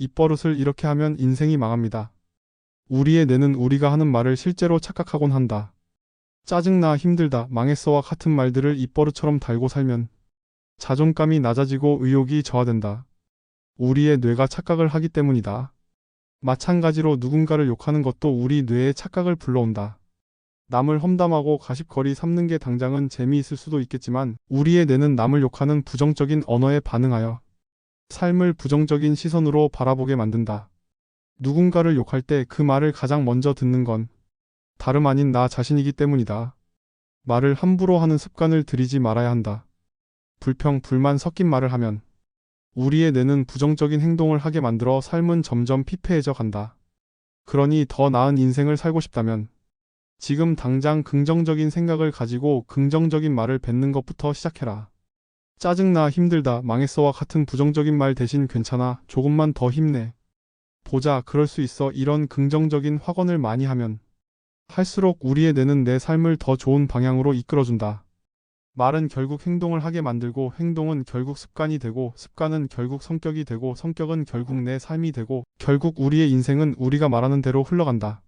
입버릇을 이렇게 하면 인생이 망합니다. 우리의 뇌는 우리가 하는 말을 실제로 착각하곤 한다. 짜증나 힘들다 망했어와 같은 말들을 입버릇처럼 달고 살면 자존감이 낮아지고 의욕이 저하된다. 우리의 뇌가 착각을 하기 때문이다. 마찬가지로 누군가를 욕하는 것도 우리 뇌의 착각을 불러온다. 남을 험담하고 가십거리 삼는 게 당장은 재미있을 수도 있겠지만 우리의 뇌는 남을 욕하는 부정적인 언어에 반응하여 삶을 부정적인 시선으로 바라보게 만든다. 누군가를 욕할 때 그 말을 가장 먼저 듣는 건 다름 아닌 나 자신이기 때문이다. 말을 함부로 하는 습관을 들이지 말아야 한다. 불평, 불만 섞인 말을 하면 우리의 뇌는 부정적인 행동을 하게 만들어 삶은 점점 피폐해져 간다. 그러니 더 나은 인생을 살고 싶다면 지금 당장 긍정적인 생각을 가지고 긍정적인 말을 뱉는 것부터 시작해라. 짜증나 힘들다 망했어와 같은 부정적인 말 대신 괜찮아 조금만 더 힘내. 보자 그럴 수 있어 이런 긍정적인 확언을 많이 하면 할수록 우리의 뇌는 내 삶을 더 좋은 방향으로 이끌어준다. 말은 결국 행동을 하게 만들고 행동은 결국 습관이 되고 습관은 결국 성격이 되고 성격은 결국 내 삶이 되고 결국 우리의 인생은 우리가 말하는 대로 흘러간다.